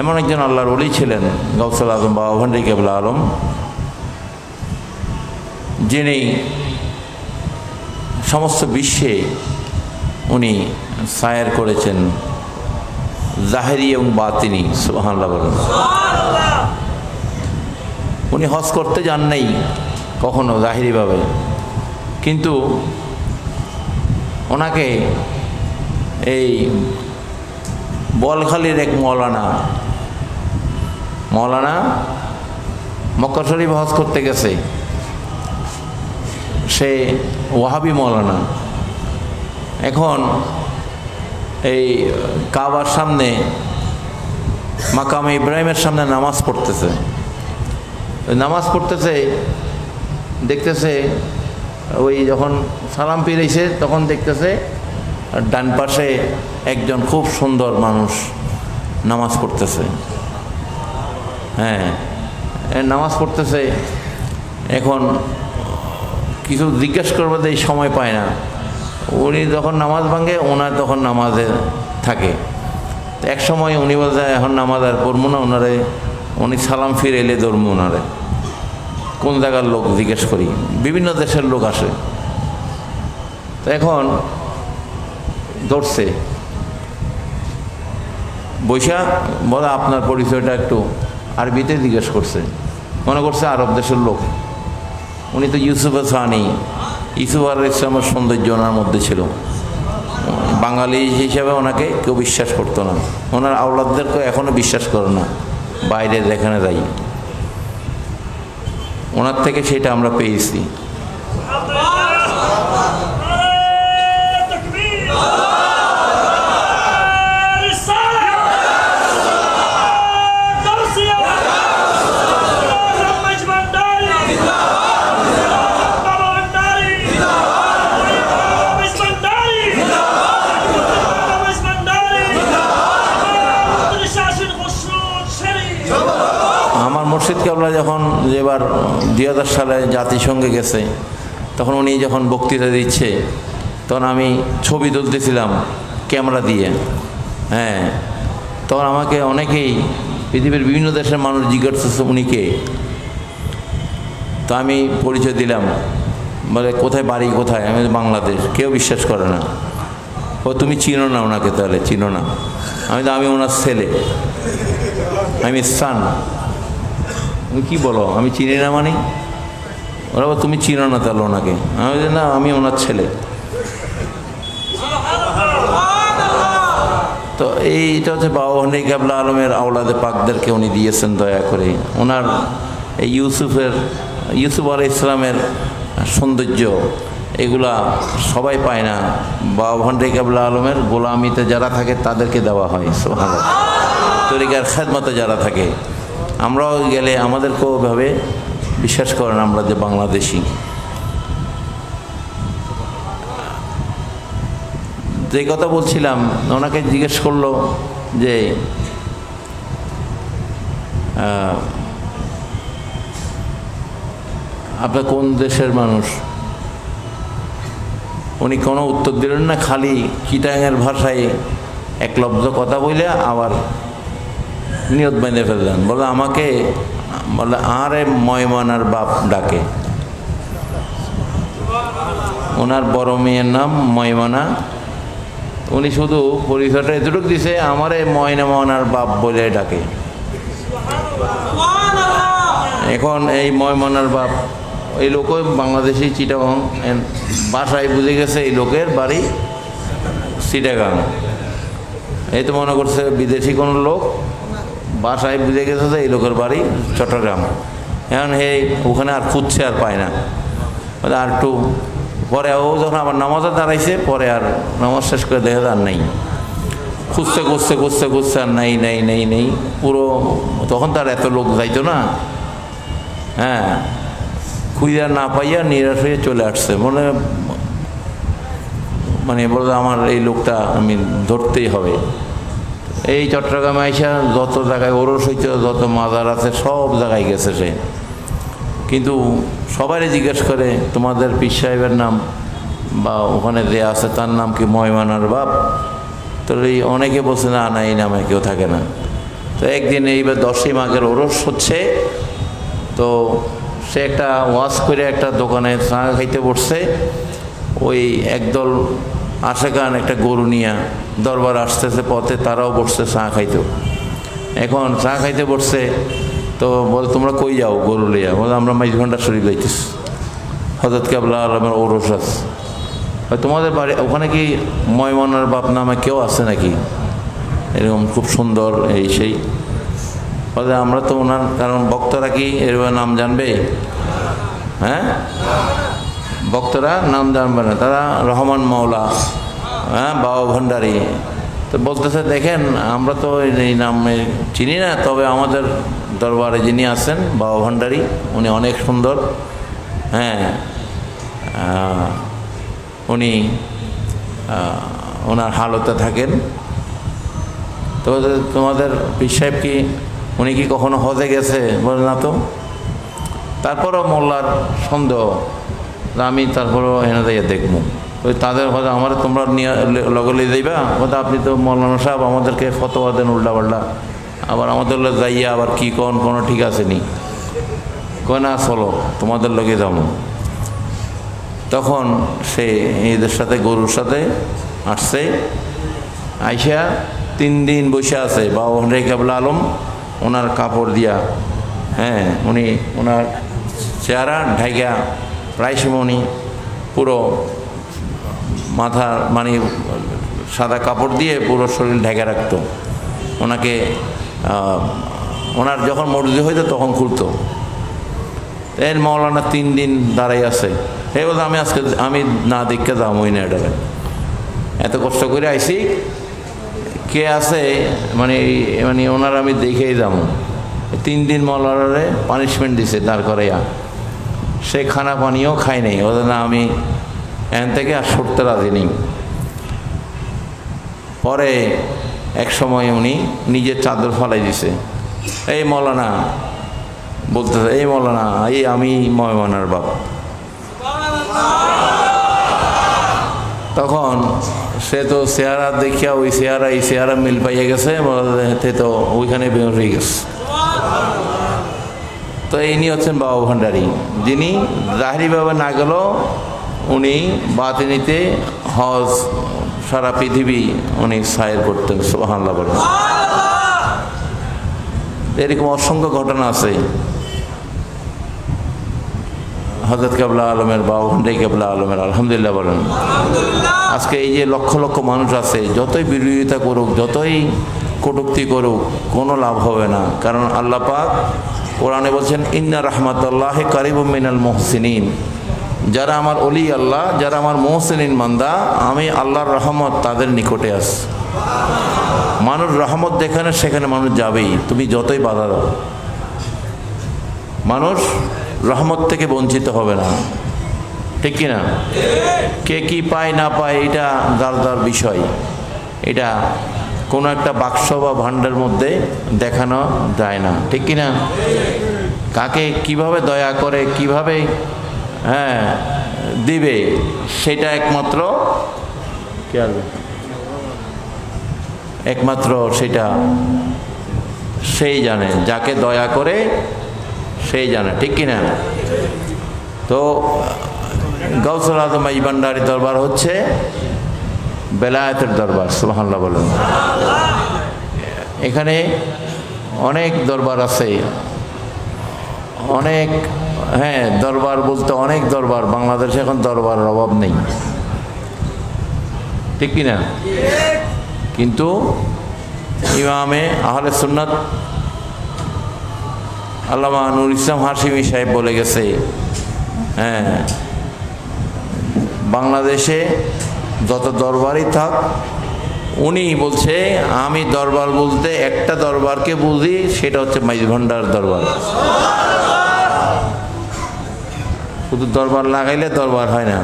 এমন একজন আল্লাহর অলি ছিলেন গৌসল আজম বা ভান্ডি কেবলা আলম, যিনি সমস্ত বিশ্বে উনি সায়ের করেছেন, জাহেরি এবং বাতিনি বলেন। উনি হজ করতে যান নাই কখনো জাহিরিভাবে, কিন্তু ওনাকে এই বলখালির এক মৌলানা মৌলানা মক্কা শরীফ হজ করতে গেছে। সে ওয়াহাবি মৌলানা। এখন এই কাবার সামনে, মাকাম ইব্রাহিমের সামনে নামাজ পড়তেছে। নামাজ পড়তেছে, দেখতেছে, ওই যখন সালাম ফিরেছে তখন দেখতেছে ডান পাশে একজন খুব সুন্দর মানুষ নামাজ পড়তেছে। হ্যাঁ। নামাজ পড়তেছে, এখন কিছু জিজ্ঞেস করবে এই সময় পায় না। উনি যখন নামাজ ভাঙে, ওনার তখন নামাজে থাকে। এক সময় উনি বলছে এখন নামাজ আর পড়ব না, ওনারে, উনি সালাম ফিরে এলে ধরবো ওনারে। কোন জায়গার লোক জিজ্ঞেস করি? বিভিন্ন দেশের লোক আসে। তো এখন ধরছে। বৈশা, বলে আপনার পরিচয়টা একটু। আরবিতে জিজ্ঞেস করছে মনে করছে আরব দেশের লোক উনি তো ইউসুফে সানি ইউসুফ আর ইসলামের সৌন্দর্য ওনার মধ্যে ছিল বাঙালি হিসাবে ওনাকে কেউ বিশ্বাস করতো না ওনার আওলাদদেরকেও এখনও বিশ্বাস করে না বাইরে যেখানে যাই ওনার থেকে সেটা আমরা পেয়েছি আমার মুর্শিদ কেবলা যখন এবার দুই হাজার সালে জাতিসংঘে গেছে, তখন উনি যখন বক্তৃতা দিচ্ছে, তখন আমি ছবি তুলতেছিলাম ক্যামেরা দিয়ে। হ্যাঁ তখন আমাকে অনেকেই, পৃথিবীর বিভিন্ন দেশের মানুষ জিজ্ঞাসা করছে উনি কে? তো আমি পরিচয় দিলাম, বলে কোথায়, বাড়ি কোথায়? আমি বাংলাদেশ। কেউ বিশ্বাস করে না। ও, তুমি চিনো না ওনাকে তাহলে? চিনো না। আমি তো, আমি ওনার ছেলে। আমি সান কি বলো? আমি চিনি না মানে? ওরা তুমি চিনো না তাহলে ওনাকে। আমি না, আমি ওনার ছেলে। তো এইটা হচ্ছে বাবাহনি কাবলা আলমের আওলাদে পাকদেরকে উনি দিয়েছেন দয়া করে। ওনার এই ইউসুফের, ইউসুফ আল ইসলামের সৌন্দর্য, এগুলা সবাই পায় না। বাবাহন্ডে কাবলা আলমের গোলামিতে যারা থাকে, তাদেরকে দেওয়া হয় ভালো তরিকার খেদমতে যারা থাকে। আমরাও গেলে আমাদেরকেও ভাবে বিশ্বাস করেন আমরা যে বাংলাদেশি। যে কথা বলছিলাম ওনাকে জিজ্ঞেস করল যে আহ, আপনি কোন দেশের মানুষ? উনি কোনো উত্তর দিলেন না খালি কিটাঙের ভাষায় এক লব্ধ কথা বলে আবার নিয়ত বেঁধে ফেললেন। বলে, আমাকে, বলে আরে ময়মানার বাপ ডাকে। ওনার বড় মেয়ের নাম ময়মানা। উনি শুধু পরিচয়টা এতটুকু দিছে, আমারে ময়না ময়নার বাপ বলে ডাকে। এখন এই ময়মনার বাপ, এই লোকও বাংলাদেশি চিটাগং বাসায় বুঝে গেছে এই লোকের বাড়ি চিটাগাং। এই তো মনে করছে বিদেশি কোনো লোক। বাসায় বুঝে গেছে যে এই লোকের বাড়ি চট্টগ্রাম। এখন এই ওখানে আর খুঁজছে আর পায় না। আর একটু পরে ও যখন আবার নামাজে দাঁড়াইছে, পরে আর নামাজ শেষ করে দেখে আর নেই। খুঁজতে খুঁজতে খুঁজতে খুঁজতে আর নাই, নেই নেই নেই। পুরো তখন তার এত লোক যাইতো না। হ্যাঁ। খুঁজে না পাইয়া নিরাশ হয়ে চলে আসছে। মনে মানে বলতো আমার এই লোকটা আমি ধরতেই হবে। এই চট্টগ্রামে আইসা যত জায়গায় ওরস হইতে, যত মাজার আছে, সব জায়গায় গেছে সে। কিন্তু সবারই জিজ্ঞেস করে, তোমাদের পীর সাহেবের নাম বা ওখানে যে আছে তার নাম কি ময়মানার বাপ? তো এই অনেকে বলছে, না না, এই নামে কেউ থাকে না। তো একদিন এইবার দশই মাঘের ওরস হচ্ছে, তো সে একটা ওয়াশ করে একটা দোকানে চা খাইতে বসছে। ওই একদল আশেখান একটা গরু নিয়ে দরবার আসতেছে, পথে তারাও বসছে, চা খাইতেও। এখন চা খাইতে বসছে, তো বলে, তোমরা কই যাও গরু লিয়া বলে, আমরা মাইজ ঘণ্টা শরীর যাইতেছি হজরত কেবলা আলমের ওরস আছে। তোমাদের বাড়ি, ওখানে কি ময়মনার বাপ নামে কেউ আছে নাকি? এরকম খুব সুন্দর এই সেই। বলে, আমরা তো ওনার, কারণ ভক্তরা কি এরকম নাম জানবে? হ্যাঁ? ভক্তরা নাম জানবে না। তারা রহমান মাওলা হ্যাঁ বাবা ভান্ডারী। তো বলতেছে, দেখেন, আমরা তো এই- নামে চিনি না, তবে আমাদের দরবারে যিনি আছেন, বাবা ভান্ডারী, উনি অনেক সুন্দর হ্যাঁ উনি ওনার হালতে থাকেন। তো তোমাদের পীর সাহেব কি, উনি কি কখনো হজে গেছে? বলে, না তো। তারপরও মোল্লার সন্দেহ। আমি তারপরও এনে দিয়ে দেখব। ওই তাদের কথা আমার তোমরা নিয়ে লগে লিয়ে যাইবা। কথা আপনি তো মৌলানা সাহেব আমাদেরকে ফতোয়া দেন উল্টা পাল্টা আবার আমাদের লোক যাইয়া আবার কি কোন, কোনো ঠিক আছে নি? কয় না, চলো, তোমাদের লগে যাব। তখন সে এদের সাথে, গরুর সাথে আসছে। আইসা তিন দিন বসে আছে বা ওখানে কেবল আলম, ওনার কাপড় দিয়া। হ্যাঁ উনি ওনার চেহারা ঢাইকা প্রায় সময় পুরো মাথা মানে সাদা কাপড় দিয়ে পুরো শরীর ঢেকে রাখতো। ওনাকে ওনার যখন মর্জি হইতো তখন খুলতো। এর মৌলানা তিন দিন দাঁড়াই আছে। এই বলতে আমি আজকে, আমি না দেখতে যাম ওই না এটারে এত কষ্ট করে আইসি কে আছে? মানে মানে ওনার আমি দেখেই যাম তিন দিন মৌলানারে পানিশমেন্ট দিছে দাঁড় করাইয়া। সে খানা পানিও খায় নাই। ওদের না আমি এখান থেকে আর সরতে রাজি নেই। পরে এক সময় উনি নিজের চাদর ফালাই দিছে। এই মৌলানা বলতে এই মৌলানা, এই আমি ময়মানার বাপ। তখন সে তো চেহারা দেখিয়া ওই চেহারা, এই চেহারা মিল পাইয়া গেছে। তো ওইখানে বের হয়ে গেছে। তো ইনি হচ্ছেন বাবা ভান্ডারী। যিনি জাহারিভাবে না গেলেও উনি বাতিনিতে হজ সারা পৃথিবী উনি সায়ের করতেন সোহান্লা বলেন। এরকম অসংখ্য ঘটনা আছে। হজরত কেবলা আলমের বা ওখানটাই কেবলা আলমের আলহামদুলিল্লাহ বলেন। আজকে এই যে লক্ষ লক্ষ মানুষ আছে যতই বিরোধিতা করুক যতই কটুক্তি করুক কোনো লাভ হবে না। কারণ আল্লাহ পাক কোরআনে বলছেন, ইন্না রহমতুল্লাহ কারিব মিনাল মোহসিনিন। যারা আমার অলি আল্লাহ, যারা আমার মোহসিনিন মান্দা আমি আল্লাহর রহমত তাদের নিকটে আস মানুষ রহমত যেখানে সেখানে মানুষ যাবেই, তুমি যতই বাধা দাও। মানুষ রহমত থেকে বঞ্চিত হবে না। ঠিক কি না? কে কি পায় না পায়, এটা যার যার বিষয়। এটা কোনো একটা বাক্স বা ভাণ্ডের মধ্যে দেখানো যায় না। ঠিক কি না কাকে কীভাবে দয়া করে কীভাবে হ্যাঁ দিবে সেটা একমাত্র? একমাত্র সেটা সেই জানে যাকে দয়া করে সেই জানে। ঠিক কি না তো গৌসল আজম এই ভান্ডারি দরবার হচ্ছে বেলায়েতের দরবার, সুবহানাল্লাহ বলেন। এখানে অনেক দরবার আছে। অনেক হ্যাঁ দরবার বলতে অনেক দরবার, বাংলাদেশে এখন দরবারের অভাব নেই। ঠিক কি না কিন্তু ইমামে আহলে সুন্নাত আল্লামা নুর ইসলাম হাসিমি সাহেব বলে গেছে হ্যাঁ বাংলাদেশে যত দরবারই থাক, উনি বলছে, আমি দরবার বলতে একটা দরবারকে বুঝি, সেটা হচ্ছে মাইজ ভান্ডার দরবার। শুধু দরবার লাগাইলে দরবার হয় না।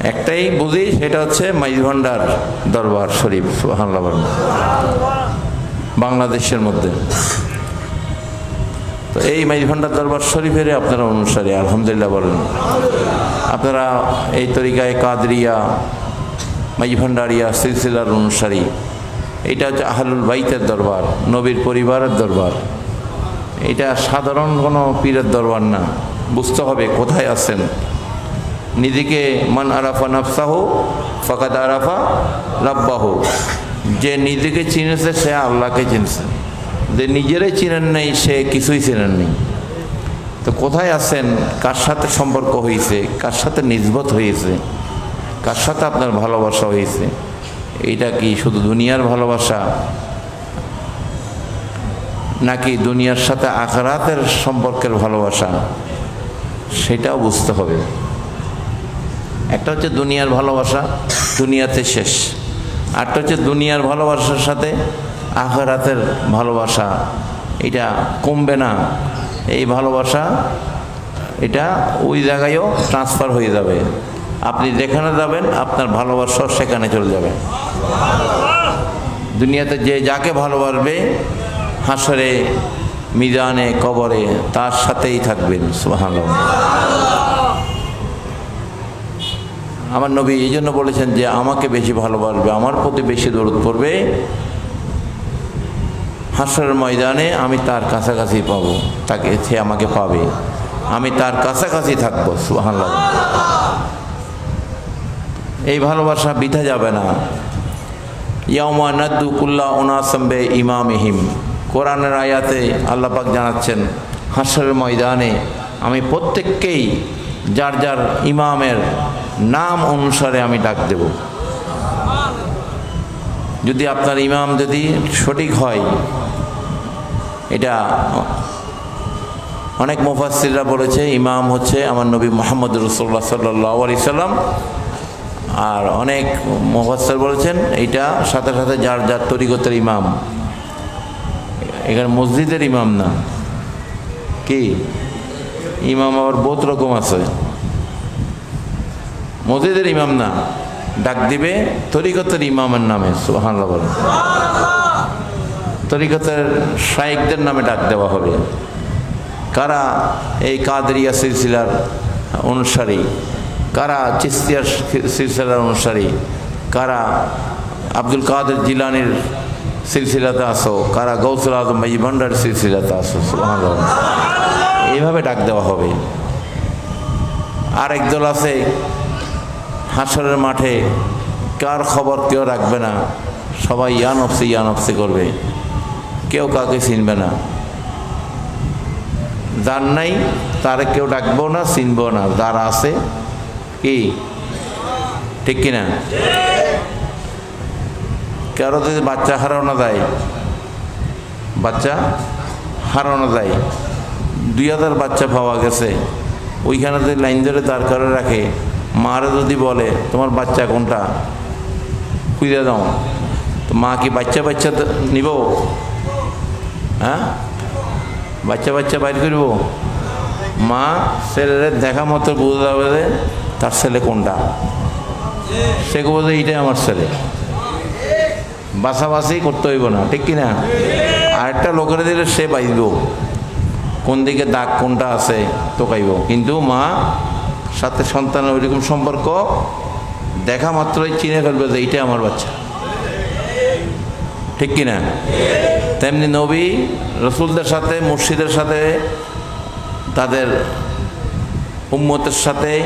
একটাই বুঝি, সেটা হচ্ছে মাইজ ভান্ডার দরবার শরীফ, সুবহানাল্লাহ বাংলাদেশের মধ্যে। তো এই মাইজ ভান্ডার দরবার শরীফের আপনারা অনুসারী, আলহামদুলিল্লাহ বলেন। আপনারা এই তরিকায় কাদরিয়া মাইজ ভান্ডারিয়া সিলসিলার অনুসারী। এটা হচ্ছে আহলুল বাইতের দরবার, নবীর পরিবারের দরবার। এটা সাধারণ কোনো পীরের দরবার না। বুঝতে হবে কোথায় আছেন। নিজেকে মান আরাফা নাফসাহ, ফাকাদ আরাফা রাব্বাহ। যে নিজেকে চিনেছে, সে আল্লাহকে চিনছে। যে নিজেরাই চিনেন নেই, সে কিছুই চিনেন নেই। তো কোথায় আছেন? কার সাথে সম্পর্ক হয়েছে কার সাথে নিজবত হয়েছে কার সাথে আপনার ভালোবাসা হয়েছে এইটা কি শুধু দুনিয়ার ভালোবাসা? নাকি দুনিয়ার সাথে আখরাতের সম্পর্কের ভালোবাসা? সেটাও বুঝতে হবে। একটা হচ্ছে দুনিয়ার ভালোবাসা, দুনিয়াতে শেষ। আরটা হচ্ছে দুনিয়ার ভালোবাসার সাথে আখরাতের ভালোবাসা, এটা কমবে না। এই ভালোবাসা, এটা ওই জায়গায়ও ট্রান্সফার হয়ে যাবে। আপনি যেখানে যাবেন, আপনার ভালোবাসা সেখানে চলে যাবে। দুনিয়াতে যে যাকে ভালোবাসবে, হাসরে, মিজানে, কবরে, তার সাথেই থাকবেন, সুবহানাল্লাহ। আমার নবী এই জন্য বলেছেন যে, আমাকে বেশি ভালোবাসবে, আমার প্রতি বেশি দরদ পড়বে। হাসরের ময়দানে আমি তার কাছাকাছি পাবো। তাকে সে আমাকে পাবে। আমি তার কাছাকাছি থাকব, সুবহানাল্লাহ। এই ভালোবাসা বিধা যাবে না। ইয়ামা নাদ্দু কুল্লা ওনাসম্বে ইমামিহিম। কোরআনের আয়াতে আল্লাপাক জানাচ্ছেন, হাসরের ময়দানে আমি প্রত্যেককেই যার যার ইমামের নাম অনুসারে আমি ডাক দেব। যদি আপনার ইমাম যদি সঠিক হয়, এটা অনেক মুফাসিররা বলেছে, ইমাম হচ্ছে আমার নবী মোহাম্মদ রসুল্লাহ সাল্লাহ আলি সাল্লাম। আর অনেক মুফাসসির বলেছেন এইটা সাথে সাথে যার যার তরিকতের ইমাম। এখানে মসজিদের ইমাম না। কি? ইমাম আবার বহুত রকম আছে। মসজিদের ইমাম না। ডাক দিবে, তরিকতের ইমামের নামে সুহান বলেন। তরিকতের শাইকদের নামে ডাক দেওয়া হবে। কারা এই কাদরিয়া সিলসিলার অনুসারী? কারা চিস্তিয়ার সিলসিলার অনুসারী? কারা আব্দুল কাদের জিলানির সিলসিলাতে আসো? কারা গৌসুল আজম ভাই ভান্ডার সিলসিলাতে আসো। এইভাবে ডাক দেওয়া হবে। আর একদল আছে হাসরের মাঠে কার খবর কেউ রাখবে না? সবাই ইয়ানফসি ইয়ানফসি করবে। কেউ কাউকে চিনবে না। যার নাই, তার কেউ ডাকবো না চিনবো না। যার আছে, কি? ঠিক কিনা? কারও যদি বাচ্চা হারানো যায়, বাচ্চা হারানো যায়, দুই হাজার বাচ্চা পাওয়া গেছে, ওইখানে যদি লাইন ধরে দাঁড় করে রাখে মারে যদি বলে, তোমার বাচ্চা কোনটা? খুঁজে দাও। তো মা কি বাচ্চা বাচ্চা নিব? হ্যাঁ? বাচ্চা বাচ্চা বাইর করব? মা ছেলেদের দেখা মতো বুঝতে হবে যে তার ছেলে কোনটা। সে বোঝে এইটাই আমার ছেলে। বাছাবাছি করতে হইব না, ঠিক কিনা? আরেকটা লোকের দিলে সে পাইব কোন দিকে দাগ কোনটা আছে তোকাইব কিন্তু মা সাথে সন্তানের ওইরকম সম্পর্ক, দেখা মাত্রই চিনে ফেলবে যে এইটাই আমার বাচ্চা। ঠিক কিনা? তেমনি নবী রসুলদের সাথে, মুর্শিদের সাথে, তাদের উম্মতের সাথে,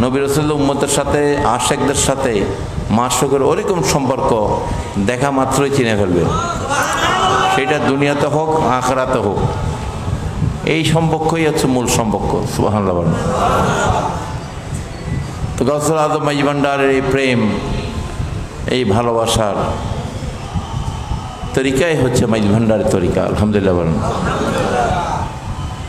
নবী রসুল উম্মতের সাথে, আশেকদের সাথে, মাসকের ওরকম সম্পর্ক দেখা মাত্রই চিনে ফেলবে। সেটা দুনিয়াতে হোক, আখরাতে হোক। এই সম্পর্কই হচ্ছে মূল সম্পর্ক সুবাহান্লাহ তো গসল আদম মাইজভান্ডারের এই প্রেম এই ভালোবাসার তরিকাই হচ্ছে মাইজ ভান্ডারের তরিকা আলহামদুলিল্লাহ